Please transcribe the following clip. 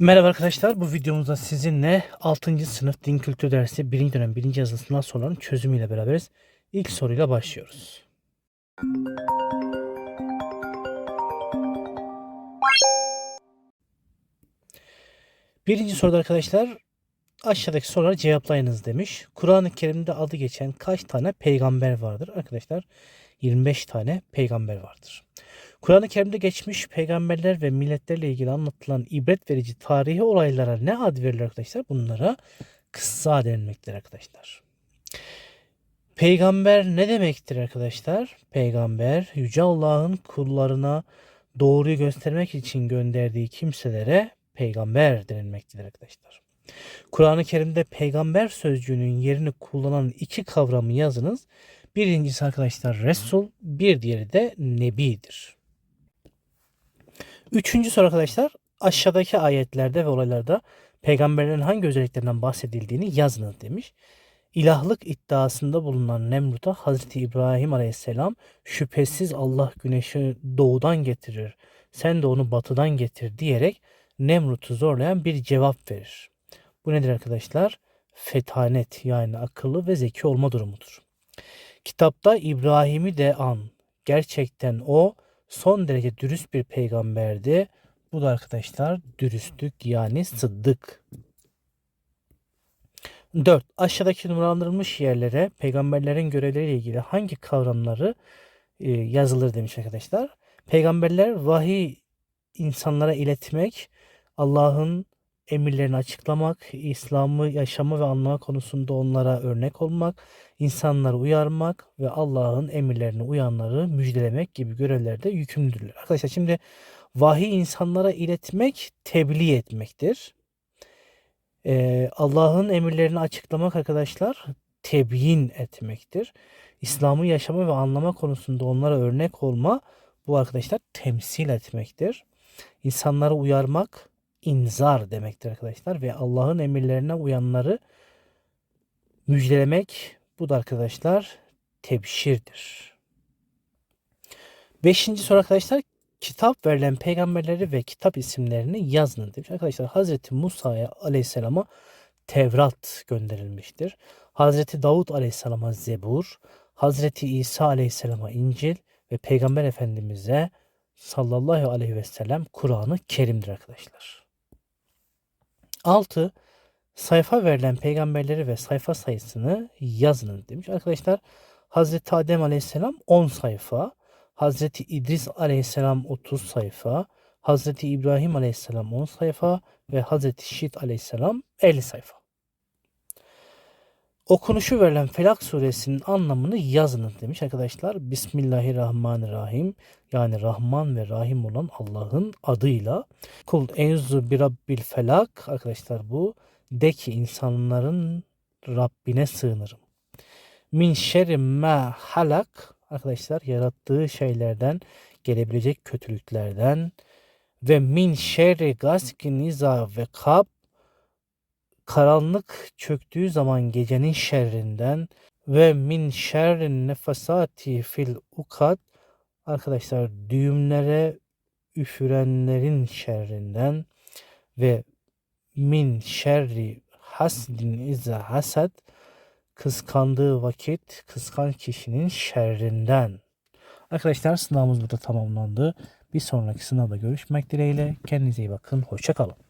Merhaba arkadaşlar. Bu videomuzda sizinle 6. sınıf din kültür dersi 1. dönem 1. yazılı sınav sorularının çözümüyle beraberiz. İlk soruyla başlıyoruz. Birinci soruda arkadaşlar aşağıdaki soruları cevaplayınız demiş. Kur'an-ı Kerim'de adı geçen kaç tane peygamber vardır? Arkadaşlar 25 tane peygamber vardır. Kur'an-ı Kerim'de geçmiş peygamberler ve milletlerle ilgili anlatılan ibret verici tarihi olaylara ne ad verilir arkadaşlar? Bunlara kıssa denilmektir arkadaşlar. Peygamber ne demektir arkadaşlar? Peygamber Yüce Allah'ın kullarına doğruyu göstermek için gönderdiği kimselere peygamber denilmektedir arkadaşlar. Kur'an-ı Kerim'de peygamber sözcüğünün yerini kullanan iki kavramı yazınız. Birincisi arkadaşlar Resul, bir diğeri de Nebidir. Üçüncü soru arkadaşlar aşağıdaki ayetlerde ve olaylarda peygamberlerin hangi özelliklerinden bahsedildiğini yazınız demiş. İlahlık iddiasında bulunan Nemrut'a Hazreti İbrahim Aleyhisselam şüphesiz Allah güneşi doğudan getirir. Sen de onu batıdan getir diyerek Nemrut'u zorlayan bir cevap verir. Bu nedir arkadaşlar? Fetanet yani akıllı ve zeki olma durumudur. Kitapta İbrahim'i de an. Gerçekten o son derece dürüst bir peygamberdi. Bu da arkadaşlar dürüstlük yani sıddık. 4. Aşağıdaki numaralandırılmış yerlere peygamberlerin görevleriyle ilgili hangi kavramları e, yazılır demiş arkadaşlar. Peygamberler vahiy insanlara iletmek, Allah'ın emirlerini açıklamak, İslam'ı yaşama ve anlama konusunda onlara örnek olmak, insanları uyarmak ve Allah'ın emirlerine uyanları müjdelemek gibi görevlerde yükümlüdürler. Arkadaşlar şimdi vahiy insanlara iletmek, tebliğ etmektir. Ee, Allah'ın emirlerini açıklamak arkadaşlar tebyin etmektir. İslam'ı yaşama ve anlama konusunda onlara örnek olma bu arkadaşlar temsil etmektir. İnsanları uyarmak inzar demektir arkadaşlar ve Allah'ın emirlerine uyanları müjdelemek bu da arkadaşlar tebşirdir. Beşinci soru arkadaşlar kitap verilen peygamberleri ve kitap isimlerini yazın demiş. Arkadaşlar Hazreti Musa'ya aleyhisselama Tevrat gönderilmiştir. Hazreti Davut aleyhisselama Zebur, Hazreti İsa aleyhisselama İncil ve Peygamber Efendimiz'e sallallahu aleyhi ve sellem Kur'an-ı Kerim'dir arkadaşlar. 6. Sayfa verilen peygamberleri ve sayfa sayısını yazınız demiş. Arkadaşlar Hazreti Adem aleyhisselam 10 sayfa, Hazreti İdris aleyhisselam 30 sayfa, Hazreti İbrahim aleyhisselam 10 sayfa ve Hazreti Şit aleyhisselam 50 sayfa. Okunuşu verilen Felak suresinin anlamını yazınız demiş arkadaşlar. Bismillahirrahmanirrahim yani Rahman ve Rahim olan Allah'ın adıyla. Kul enzu bi rabbil felak arkadaşlar bu. De ki insanların Rabbine sığınırım. Min şerri ma halak arkadaşlar yarattığı şeylerden gelebilecek kötülüklerden ve min şerri gaskin iza ve kab karanlık çöktüğü zaman gecenin şerrinden ve min şerrin nefasati fil ukad arkadaşlar düğümlere üfürenlerin şerrinden ve min şerri hasdin iza hasad kıskandığı vakit kıskan kişinin şerrinden. Arkadaşlar sınavımız burada tamamlandı. Bir sonraki sınavda görüşmek dileğiyle. Kendinize iyi bakın. Hoşçakalın.